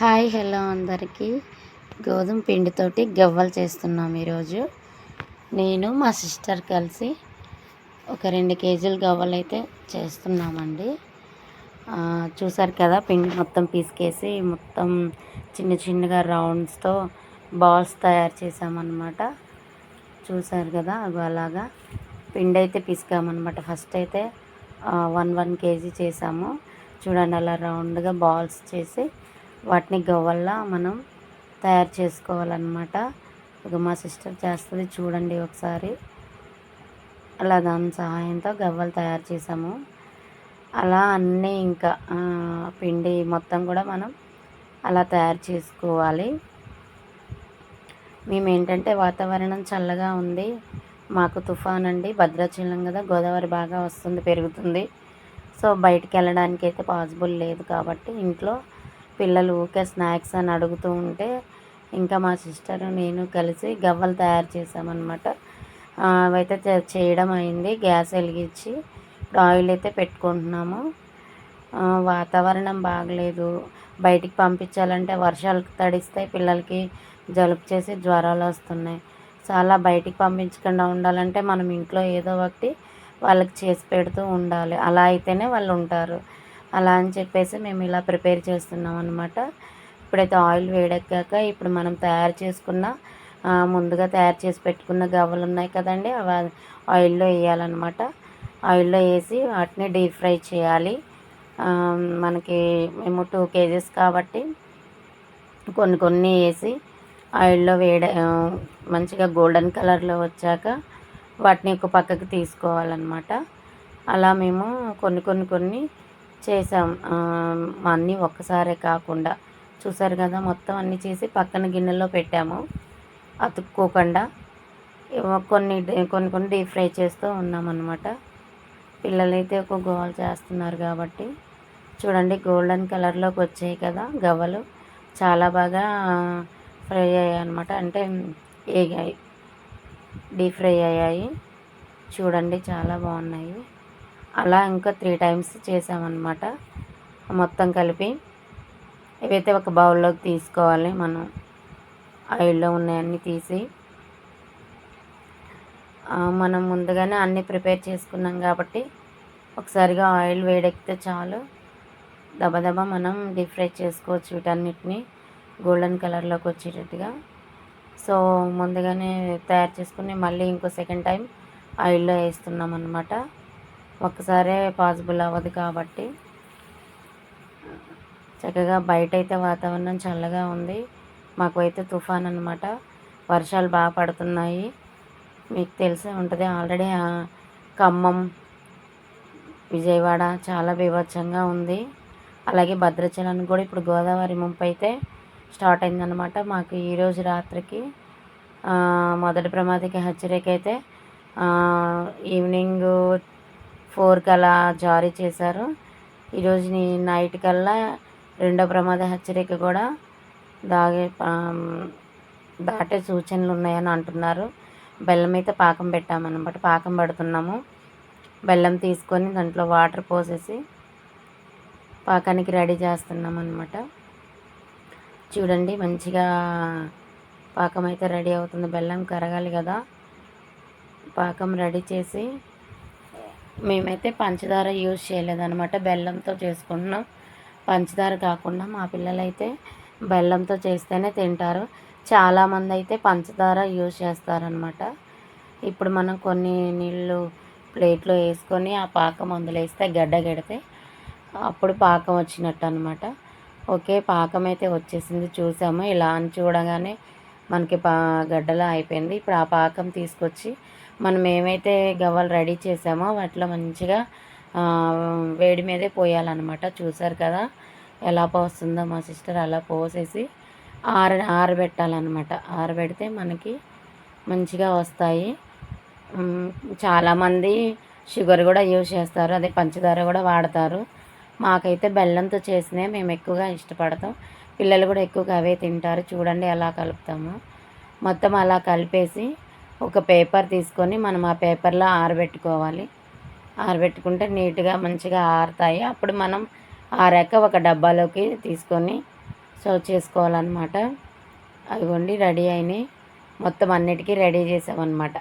Hi hello అందరికీ. గోధుమ పిండితోటి గవ్వలు చేస్తున్నాం ఈరోజు. నేను మా సిస్టర్ కలిసి ఒక రెండు కేజీలు గవ్వలు అయితే చేస్తున్నామండి చూసారు కదా పిండి మొత్తం పీసుకేసి మొత్తం చిన్న చిన్నగా రౌండ్స్తో బాల్స్ తయారు చేసామన్నమాట చూసారు కదా అగో అలాగా పిండి అయితే పిసికామన్నమాట. ఫస్ట్ అయితే వన్ వన్ కేజీ చేసాము. చూడండి అలా రౌండ్గా బాల్స్ చేసి వాటిని గవ్వల్లా మనం తయారు చేసుకోవాలన్నమాట. ఇక మా సిస్టర్ చేస్తుంది చూడండి ఒకసారి. అలా దాని సహాయంతో గవ్వలు తయారు చేసాము అలా అన్నీ ఇంకా పిండి మొత్తం కూడా మనం అలా తయారు చేసుకోవాలి. మేము ఏంటంటే వాతావరణం చల్లగా ఉంది. మాకు తుఫాన్ అండి భద్రాచలం కదా గోదావరి బాగా వస్తుంది పెరుగుతుంది. సో బయటికి వెళ్ళడానికి అయితే పాసిబుల్ లేదు కాబట్టి ఇంట్లో పిల్లలు ఊకే స్నాక్స్ అని అడుగుతూ ఉంటే ఇంకా మా సిస్టర్ నేను కలిసి గవ్వలు తయారు చేసామన్నమాట. అవైతే చేయడం అయింది. గ్యాస్ వెలిగించి ఇప్పుడు ఆయిల్ అయితే పెట్టుకుంటున్నాము. వాతావరణం బాగలేదు. బయటికి పంపించాలంటే వర్షాలు తడిస్తే పిల్లలకి జలుబు చేసి జ్వరాలు వస్తున్నాయి. చాలా బయటికి పంపించకుండా ఉండాలంటే మనం ఇంట్లో ఏదో ఒకటి వాళ్ళకి చేసి పెడుతూ ఉండాలి. అలా అయితేనే వాళ్ళు ఉంటారు. అలా అని చెప్పేసి మేము ఇలా ప్రిపేర్ చేస్తున్నాం అనమాట ఇప్పుడైతే ఆయిల్ వేడెక్కాక ఇప్పుడు మనం తయారు చేసుకున్న ముందుగా తయారు చేసి పెట్టుకున్న గవ్వలు ఉన్నాయి కదండి అవి ఆయిల్లో వేయాలన్నమాట. ఆయిల్లో వేసి వాటిని డీప్ ఫ్రై చేయాలి. మనకి మేము టూ కేజీస్ కాబట్టి కొన్ని కొన్ని వేసి ఆయిల్లో వేడ మంచిగా గోల్డెన్ కలర్లో వచ్చాక వాటిని ఒక పక్కకి తీసుకోవాలన్నమాట. అలా మేము కొన్ని కొన్ని కొన్ని చేసాం అన్నీ ఒక్కసారే కాకుండా చూసారు కదా మొత్తం అన్నీ చేసి పక్కన గిన్నెలో పెట్టాము. అతుక్కోకుండా కొన్ని కొన్ని కొన్ని డీప్ ఫ్రై చేస్తూ ఉన్నామన్నమాట. పిల్లలైతే ఒక గోల్ చేస్తున్నారు కాబట్టి. చూడండి గోల్డెన్ కలర్లోకి వచ్చాయి కదా గవ్వలు. చాలా బాగా ఫ్రై అయ్యాయి అనమాట అంటే ఏగాయి డీప్ ఫ్రై అయ్యాయి. చూడండి చాలా బాగున్నాయి. అలా ఇంకా త్రీ టైమ్స్ చేసామన్నమాట. మొత్తం కలిపి ఇవైతే ఒక బౌల్లోకి తీసుకోవాలి మనం ఆయిల్లో ఉన్నాయన్నీ తీసి మనం ముందుగానే అన్నీ ప్రిపేర్ చేసుకున్నాం కాబట్టి ఒకసారిగా ఆయిల్ వేడెక్కితే చాలు. దబదబా మనం డీప్ ఫ్రై చేసుకోవచ్చు వీటన్నిటిని గోల్డెన్ కలర్లోకి వచ్చేటట్టుగా. సో ముందుగానే తయారు చేసుకుని మళ్ళీ ఇంకో సెకండ్ టైం ఆయిల్లో వేస్తున్నాం అనమాట ఒక్కసారే పాసిబుల్ అవ్వదు కాబట్టి. చక్కగా బయట అయితే వాతావరణం చల్లగా ఉంది. మాకు అయితే తుఫాన్ అనమాట వర్షాలు బాగా పడుతున్నాయి. మీకు తెలిసే ఉంటుంది ఆల్రెడీ ఖమ్మం విజయవాడ చాలా బీభత్సంగా ఉంది. అలాగే భద్రాచలానికి కూడా ఇప్పుడు గోదావరి ముంపు అయితే స్టార్ట్ అయిందనమాట మాకు ఈరోజు రాత్రికి మొదటి ప్రమాదకి హెచ్చరిక అయితే ఈవినింగ్ ఫోర్కి అలా జారీ చేశారు. ఈరోజు నైట్ కల్లా రెండో ప్రమాద హెచ్చరిక కూడా దాగే దాటే సూచనలు ఉన్నాయని అంటున్నారు. బెల్లం అయితే పాకం పెట్టామన్నమాట. పాకం పెడుతున్నాము. బెల్లం తీసుకొని దాంట్లో వాటర్ పోసేసి పాకానికి రెడీ చేస్తున్నాం అనమాట చూడండి మంచిగా పాకం అయితే రెడీ అవుతుంది. బెల్లం కరగాలి కదా. పాకం రెడీ చేసి మేమైతే పంచదార యూజ్ చేయలేదన్నమాట. బెల్లంతో చేసుకుంటున్నాం. పంచదార కాకుండా మా పిల్లలైతే బెల్లంతో చేస్తేనే తింటారు. చాలామంది అయితే పంచదార యూజ్ చేస్తారనమాట ఇప్పుడు మనం కొన్ని నీళ్ళు ప్లేట్లో వేసుకొని ఆ పాకం అందులో వేస్తే గడ్డ గడితే అప్పుడు పాకం వచ్చినట్టు అనమాట ఓకే పాకం అయితే వచ్చేసింది. చూసాము. ఇలా అని చూడగానే మనకి పా గడ్డలా అయిపోయింది. ఇప్పుడు ఆ పాకం తీసుకొచ్చి మనం ఏమైతే గవ్వలు రెడీ చేసామో వాటిలో మంచిగా వేడి మీదే పోయాలన్నమాట. చూసారు కదా? ఎలా పోస్తుందో మా సిస్టర్ అలా పోసేసి ఆర ఆరబెట్టాలన్నమాట. ఆరబెడితే మనకి మంచిగా వస్తాయి. చాలామంది షుగర్ కూడా యూజ్ చేస్తారు. అదే పంచదార కూడా వాడతారు. మాకైతే బెల్లంతో చేసినవి మేము ఎక్కువగా ఇష్టపడతాం. పిల్లలు కూడా ఎక్కువగా అవే తింటారు. చూడండి ఎలా కలుపుతాము. మొత్తం అలా కలిపేసి ఒక పేపర్ తీసుకొని మనం ఆ పేపర్లో ఆరబెట్టుకోవాలి. ఆరబెట్టుకుంటే నీట్గా మంచిగా ఆరుతాయి. అప్పుడు మనం ఆరాక ఒక డబ్బాలోకి తీసుకొని సర్వ్ చేసుకోవాలన్నమాట. అదిగోండి రెడీ అయినాయి. మొత్తం అన్నిటికీ రెడీ చేసామన్నమాట.